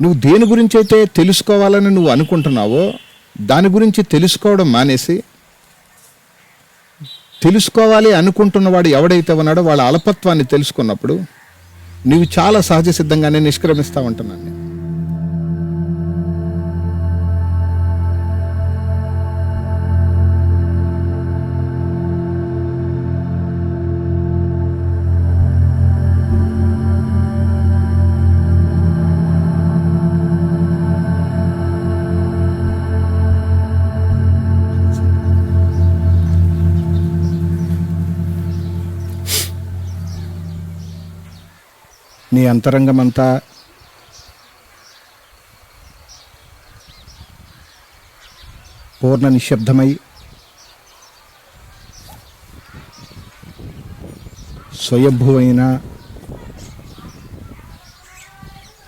నువ్వు దేని గురించి అయితే తెలుసుకోవాలని నువ్వు అనుకుంటున్నావో దాని గురించి తెలుసుకోవడం మానేసి తెలుసుకోవాలి అనుకుంటున్నవాడు ఎవడైతే ఉన్నాడో వాళ్ళ అల్పత్వాన్ని తెలుసుకున్నప్పుడు నీవు చాలా సహజ సిద్ధంగానే నిష్క్రమిస్తా ఉంటున్నాను నీ అంతరంగమంతా పూర్ణ నిశ్శబ్దమై స్వయంభువైన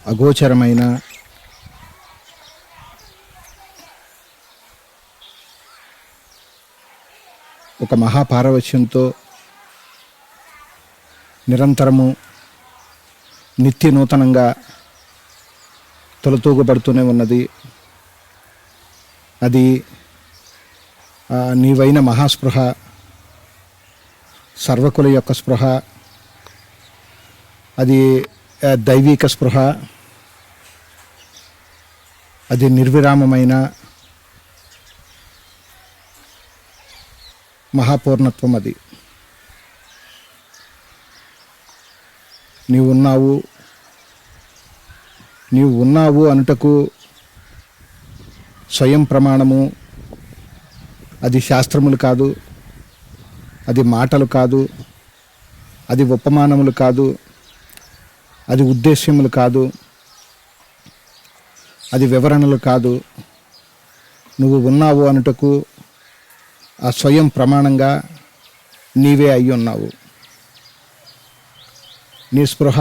అగోచరమైన ఒక మహాపారవశ్యంతో నిరంతరము నిత్య నూతనంగా తొలతూగబడుతూనే ఉన్నది. అది నీవైన మహాస్పృహ సర్వకుల యొక్క స్పృహ అది దైవిక స్పృహ అది నిర్విరామమైన మహాపూర్ణత్వం అది. నీవు ఉన్నావు నీవు ఉన్నావు అనుటకు స్వయం ప్రమాణము. అది శాస్త్రములు కాదు. అది మాటలు కాదు. అది ఉపమానములు కాదు. అది ఉద్దేశ్యములు కాదు. అది వివరణలు కాదు. నువ్వు ఉన్నావు అనుటకు ఆ స్వయం ప్రమాణంగా నీవే అయి ఉన్నావు నీ స్పృహ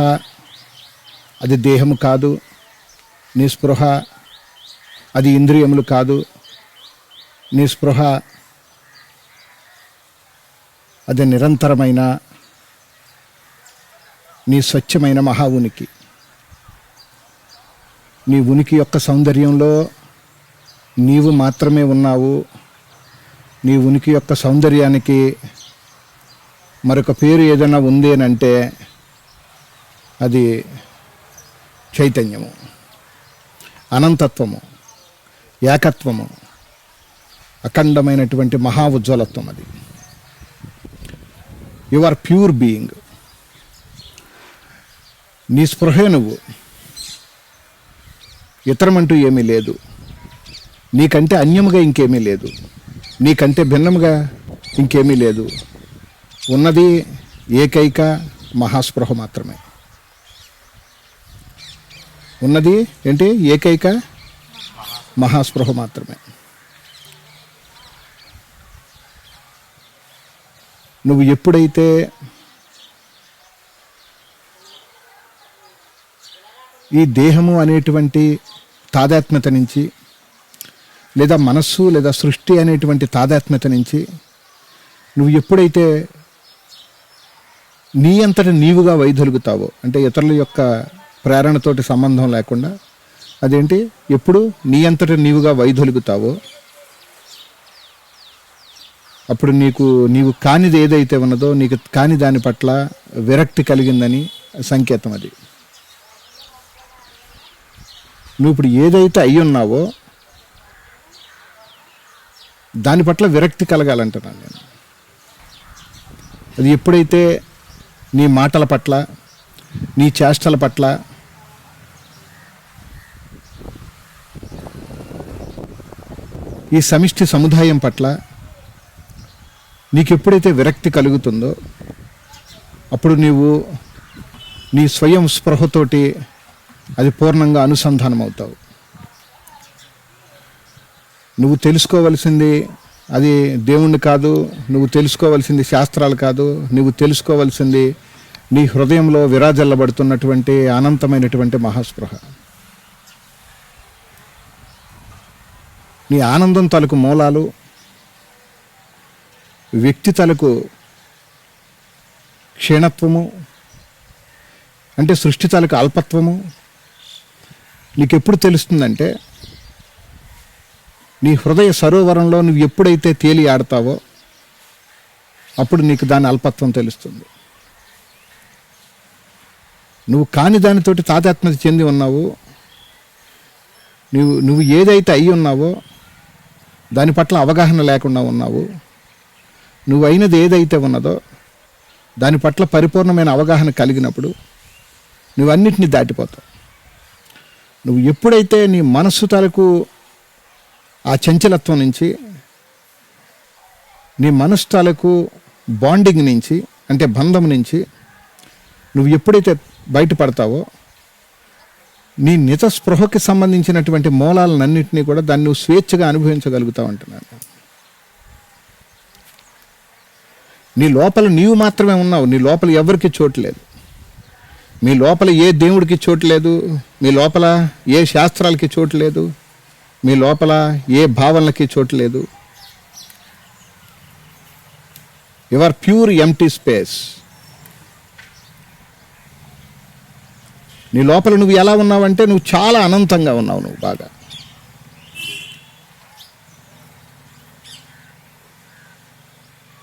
అది దేహము కాదు. నీ స్పృహ అది ఇంద్రియములు కాదు. నీ స్పృహ అది నిరంతరమైన నీ స్వచ్ఛమైన మహా ఉనికి నీ ఉనికి యొక్క సౌందర్యంలో నీవు మాత్రమే ఉన్నావు. నీ ఉనికి యొక్క సౌందర్యానికి మరొక పేరు ఏదైనా ఉంది అని అంటే అది చైతన్యము అనంతత్వము ఏకత్వము అఖండమైనటువంటి మహా ఉజ్వలత్వం అది. యు ఆర్ ప్యూర్ బీయింగ్ నీ స్పృహే నువ్వు. ఇతరమంటూ ఏమీ లేదు. నీకంటే అన్యముగా ఇంకేమీ లేదు. నీకంటే భిన్నముగా ఇంకేమీ లేదు. ఉన్నది ఏకైక మహాస్పృహ మాత్రమే. ఉన్నది ఏంటి? ఏకైక మహాస్పృహ మాత్రమే. నువ్వు ఎప్పుడైతే ఈ దేహము అనేటువంటి తాదాత్మ్యత నుంచి లేదా మనస్సు లేదా సృష్టి అనేటువంటి తాదాత్మ్యత నుంచి నువ్వు ఎప్పుడైతే నీ అంతట నీవుగా వైదొలుగుతావో అంటే ఇతరుల యొక్క ప్రేరణతోటి సంబంధం లేకుండా అదేంటి? ఎప్పుడు నీ అంతట నీవుగా వైదొలుగుతావో అప్పుడు నీకు నీవు కానిది ఏదైతే ఉన్నదో నీకు కాని దాని పట్ల విరక్తి కలిగిందని సంకేతం అది. నువ్వు ఇప్పుడు ఏదైతే అయి ఉన్నావో దాని పట్ల విరక్తి కలగాలంటున్నాను నేను. అది ఎప్పుడైతే నీ మాటల పట్ల నీ చేష్టల పట్ల ఈ సమిష్టి సముదాయం పట్ల నీకు ఎప్పుడైతే విరక్తి కలుగుతుందో అప్పుడు నీవు నీ స్వయం స్పృహతోటి అది పూర్ణంగా అనుసంధానం అవుతావు నువ్వు తెలుసుకోవలసింది అది దేవుణ్ణి కాదు నువ్వు తెలుసుకోవలసింది శాస్త్రాలు కాదు నువ్వు తెలుసుకోవలసింది నీ హృదయంలో విరాజల్లబడుతున్నటువంటి అనంతమైనటువంటి మహాస్పృహ. నీ ఆనందం తలకు మూలాలు వ్యక్తి తలకు క్షీణత్వము అంటే సృష్టి తాలూకు అల్పత్వము. నీకు ఎప్పుడు తెలుస్తుందంటే నీ హృదయ సరోవరంలో నువ్వు ఎప్పుడైతే తేలి ఆడతావో అప్పుడు నీకు దాని అల్పత్వం తెలుస్తుంది. నువ్వు కాని దానితోటి తాదాత్మ్యత చెంది ఉన్నావు. నువ్వు నువ్వు ఏదైతే అయి ఉన్నావో దాని పట్ల అవగాహన లేకుండా ఉన్నావు. నువ్వు అయినది ఏదైతే ఉన్నదో దాని పట్ల పరిపూర్ణమైన అవగాహన కలిగినప్పుడు నువ్వన్నింటినీ దాటిపోతావు. నువ్వు ఎప్పుడైతే నీ మనస్సు తాలూకు ఆ చంచలత్వం నుంచి నీ మనస్సు తాలూకు బాండింగ్ నుంచి అంటే బంధం నుంచి నువ్వు ఎప్పుడైతే బయటపడతావో నీ నిజ స్పృహకి సంబంధించినటువంటి మూలాలన్నింటినీ కూడా దాన్ని నువ్వు స్వేచ్ఛగా అనుభవించగలుగుతావు అంటున్నాను. నీ లోపల నీవు మాత్రమే ఉన్నావు. నీ లోపల ఎవరికి చోటు లేదు. మీ లోపల ఏ దేవుడికి చోటు లేదు. మీ లోపల ఏ శాస్త్రాలకి చోటు లేదు. మీ లోపల ఏ భావనలకి చోటు లేదు. Your pure empty space. నీ లోపల నువ్వు ఎలా ఉన్నావంటే నువ్వు చాలా అనంతంగా ఉన్నావు నువ్వు బాగా.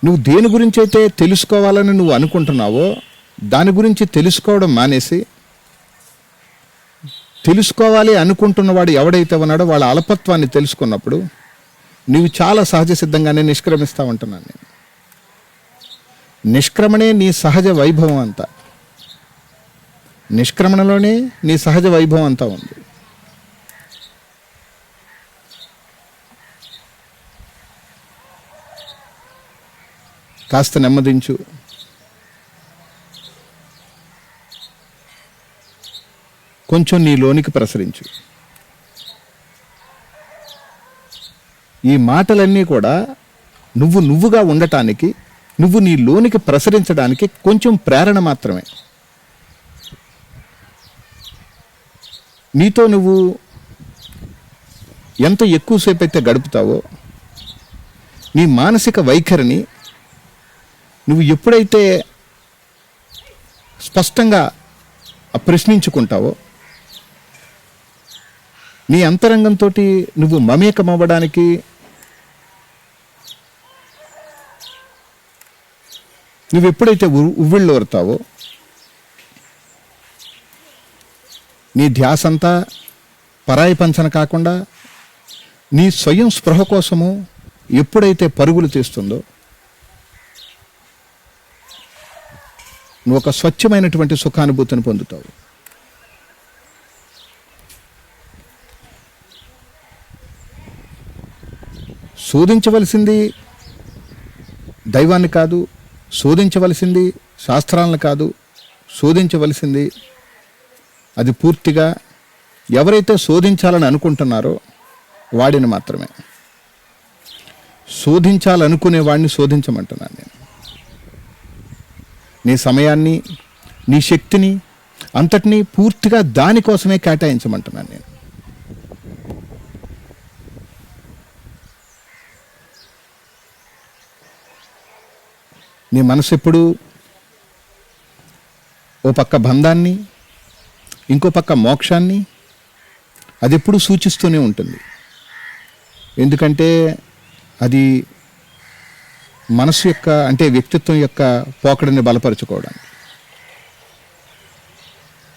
నువ్వు దేని గురించి అయితే తెలుసుకోవాలని నువ్వు అనుకుంటున్నావో దాని గురించి తెలుసుకోవడం మానేసి తెలుసుకోవాలి అనుకుంటున్నవాడు ఎవడైతే ఉన్నాడో వాళ్ళ అల్పత్వాన్ని తెలుసుకున్నప్పుడు నీవు చాలా సహజ సిద్ధంగానే నిష్క్రమిస్తా ఉంటున్నాను నేను. నిష్క్రమణే నీ సహజ వైభవం అంతా. నిష్క్రమణలోనే నీ సహజ వైభవం అంతా ఉంది. కాస్త నెమ్మదించు. కొంచెం నీ లోనికి ప్రసరించు. ఈ మాటలన్నీ కూడా నువ్వు నువ్వుగా ఉండటానికి నువ్వు నీ లోనికి ప్రసరించడానికి కొంచెం ప్రేరణ మాత్రమే. నీతో నువ్వు ఎంత ఎక్కువసేపు అయితే గడుపుతావో నీ మానసిక వైఖరిని నువ్వు ఎప్పుడైతే స్పష్టంగా ప్రశ్నించుకుంటావో నీ అంతరంగంతో నువ్వు మమేకమవ్వడానికి నువ్వు ఎప్పుడైతే ఉ- ఉవ్విళ్ళోరుతావో నీ ధ్యాసంతా పరాయి పంచన కాకుండా నీ స్వయం స్పృహ కోసము ఎప్పుడైతే పరుగులు తీస్తుందో నువ్వు ఒక స్వచ్ఛమైనటువంటి సుఖానుభూతిని పొందుతావు. శోధించవలసింది దైవాన్ని కాదు శోధించవలసింది శాస్త్రాలను కాదు శోధించవలసింది అది పూర్తిగా ఎవరైతే శోధించాలని అనుకుంటున్నారో వాడిని మాత్రమే. శోధించాలనుకునే వాడిని శోధించమంటున్నాను నేను. నీ సమయాన్ని నీ శక్తిని అంతటినీ పూర్తిగా దానికోసమే కేటాయించమంటున్నాను నేను. నీ మనసు ఎప్పుడు ఓ పక్క బంధాన్ని ఇంకో పక్క మోక్షాన్ని అది ఎప్పుడు సూచిస్తూనే ఉంటుంది. ఎందుకంటే అది మనసు యొక్క అంటే వ్యక్తిత్వం యొక్క పోకడని బలపరచుకోవడానికి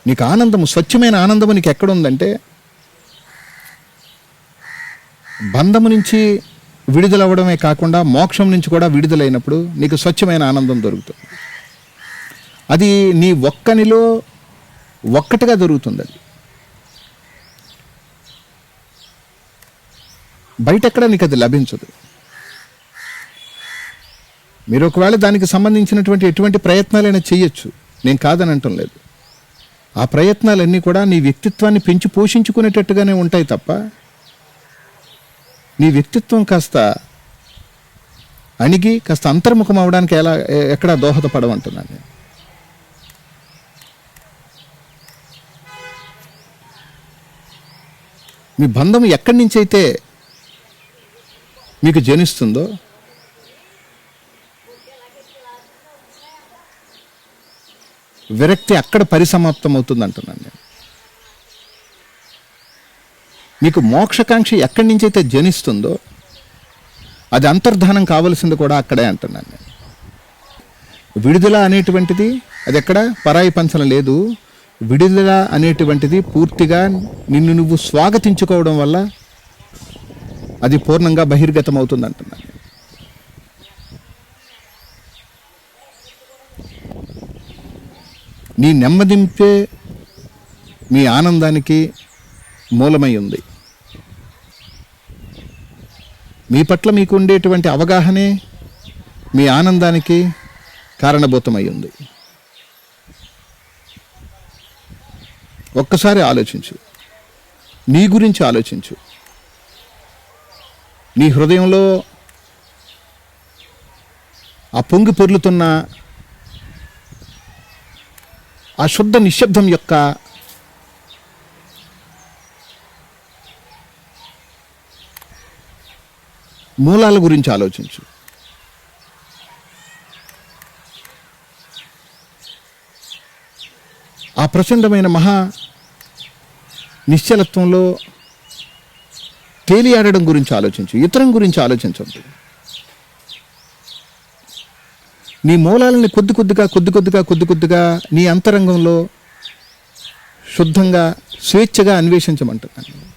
నీకు ఆనందము స్వచ్ఛమైన ఆనందము నీకు ఎక్కడ ఉందంటే బంధము నుంచి విడుదలవ్వడమే కాకుండా మోక్షం నుంచి కూడా విడుదలైనప్పుడు నీకు స్వచ్ఛమైన ఆనందం దొరుకుతుంది. అది నీ ఒక్కనిలో ఒక్కటిగా దొరుకుతుంది అది. బయట ఎక్కడ నీకు అది లభించదు. మీరు ఒకవేళ దానికి సంబంధించినటువంటి ఎటువంటి ప్రయత్నాలైనా చేయొచ్చు. నేను కాదని అంటం లేదు. ఆ ప్రయత్నాలన్నీ కూడా నీ వ్యక్తిత్వాన్ని పెంచి పోషించుకునేటట్టుగానే ఉంటాయి తప్ప నీ వ్యక్తిత్వం కాస్త అణిగి కాస్త అంతర్ముఖం అవడానికి ఎలా ఎక్కడా దోహదపడమంటున్నాను నేను. మీ బంధం ఎక్కడి నుంచి అయితే మీకు జనిస్తుందో విరక్తి అక్కడ పరిసమాప్తం అవుతుంది అంటున్నాను నేను. మీకు మోక్షకాంక్ష ఎక్కడి నుంచి అయితే జనిస్తుందో అది అంతర్ధానం కావలసింది కూడా అక్కడే అంటున్నాను నేను. విడుదల అనేటువంటిది అది ఎక్కడ? పరాయి పంచన లేదు. విడుదల అనేటువంటిది పూర్తిగా నిన్ను నువ్వు స్వాగతించుకోవడం వల్ల అది పూర్ణంగా బహిర్గతం అవుతుంది అంటున్నాను నీ నెమ్మదింపే మీ ఆనందానికి మూలమై ఉంది. మీ పట్ల మీకు ఉండేటువంటి అవగాహనే మీ ఆనందానికి కారణభూతమై ఉంది. ఒక్కసారి ఆలోచించు. నీ గురించి ఆలోచించు. నీ హృదయంలో ఆ పొంగి పొర్లుతున్న ఆ శుద్ధ నిశ్శబ్దం యొక్క మూలాల గురించి ఆలోచించు. ఆ ప్రచండమైన మహా నిశ్చలత్వంలో తేలియాడడం గురించి ఆలోచించు ఇతరం గురించి ఆలోచించండి నీ మూలాలని కొద్ది కొద్దిగా కొద్ది కొద్దిగా కొద్ది కొద్దిగా నీ అంతరంగంలో శుద్ధంగా స్వేచ్ఛగా అన్వేషించమంటున్నాను.